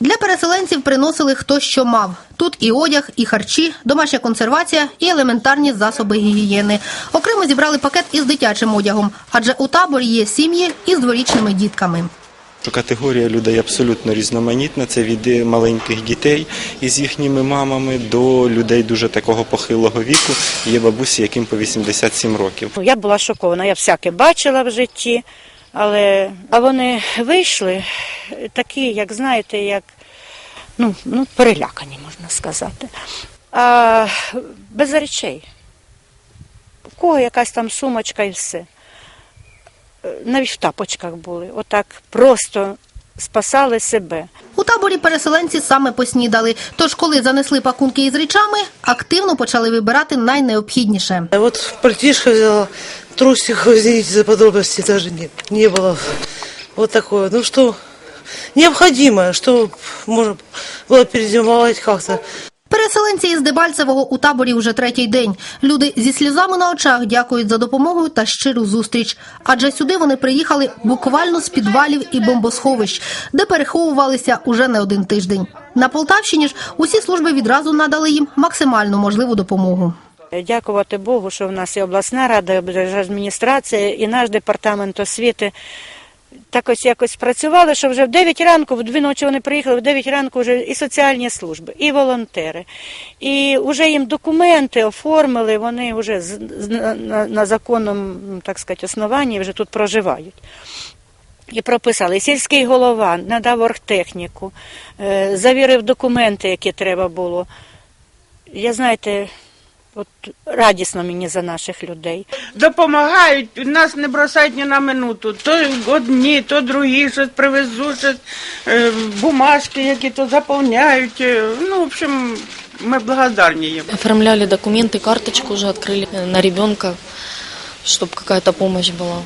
Для переселенців приносили хто що мав. Тут і одяг, і харчі, домашня консервація, і елементарні засоби гігієни. Окремо зібрали пакет із дитячим одягом, адже у таборі є сім'ї із дворічними дітками. Категорія людей абсолютно різноманітна. Це від маленьких дітей із їхніми мамами до людей дуже такого похилого віку. Є бабусі, яким по 87 років. Я була шокована, я всяке бачила в житті, але а вони вийшли такі, як знаєте, як ну, ну, перелякані, можна сказати. А без речей. У кого якась там сумочка і все. Навіть в тапочках були. Отак просто спасали себе. У таборі переселенці саме поснідали. Тож, коли занесли пакунки із речами, активно почали вибирати найнеобхідніше. А Вот пальтишко взяла, трусик, извините за подробности, даже не, не было. Вот такое. Ну что, необходимое, что можно было перезимовать как-то. Переселенці із Дебальцевого у таборі вже третій день. Люди зі сльозами на очах дякують за допомогу та щиру зустріч. Адже сюди вони приїхали буквально з підвалів і бомбосховищ, де переховувалися уже не один тиждень. На Полтавщині ж усі служби відразу надали їм максимальну можливу допомогу. Дякувати Богу, що в нас і обласна рада, і адміністрація, і наш департамент освіти так ось якось працювали, що вже в 9 ранку, в дві ночі вони приїхали, в 9 ранку вже і соціальні служби, і волонтери. І вже їм документи оформили, вони вже на, законному, так сказати, основанні вже тут проживають. І прописали. Сільський голова надав оргтехніку, е, завірив документи, які треба було. Я знаєте, от радісно мені за наших людей. допомагають, нас не бросають ні на минуту. То одні, то другі щось привезуть, щось, е, бумажки, які то заповняють. е, Ну, в общем, ми благодарні їм. Оформляли документы, карточку уже открыли э, на ребенка, чтобы какая-то помощь была.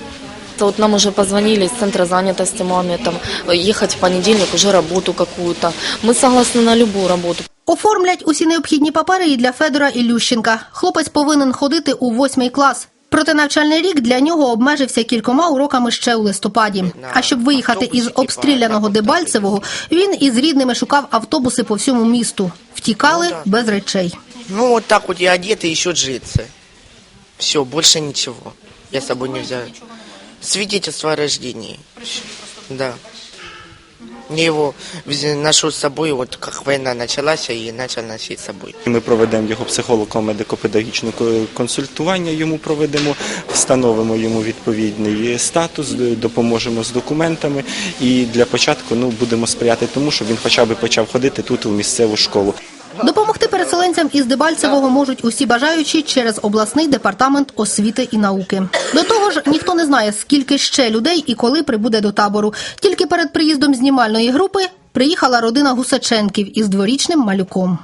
То Вот нам уже позвонили из центра занятости маме, там, э, ехать в понедельник уже работу какую-то. Мы согласны на любую работу. Оформлять усі необхідні папери і для Федора Ілющенка. Хлопець повинен ходити у восьмий клас. Проте навчальний рік для нього обмежився кількома уроками ще у листопаді. А щоб виїхати із обстріляного Дебальцевого, він із рідними шукав автобуси по всьому місту. Втікали без речей. Ну, вот так вот я одет и еще джинсы. Все, больше ничего. Я с собой не взял. Свидетельство о рождении. Да. Я его ношу с собой, вот как война началась, и начал носить с собой. Ми проведемо його психолого-медико-педагогічне консультування. Йому проведемо, встановимо йому відповідний статус, допоможемо з документами. І для початку ну будемо сприяти тому, щоб він хоча б почав ходити тут у місцеву школу. Допомогти переселенцям із Дебальцевого можуть усі бажаючі через обласний департамент освіти і науки. До того ж, ніхто не знає, скільки ще людей і коли прибуде до табору. Тільки перед приїздом знімальної групи приїхала родина Гусаченків із дворічним малюком.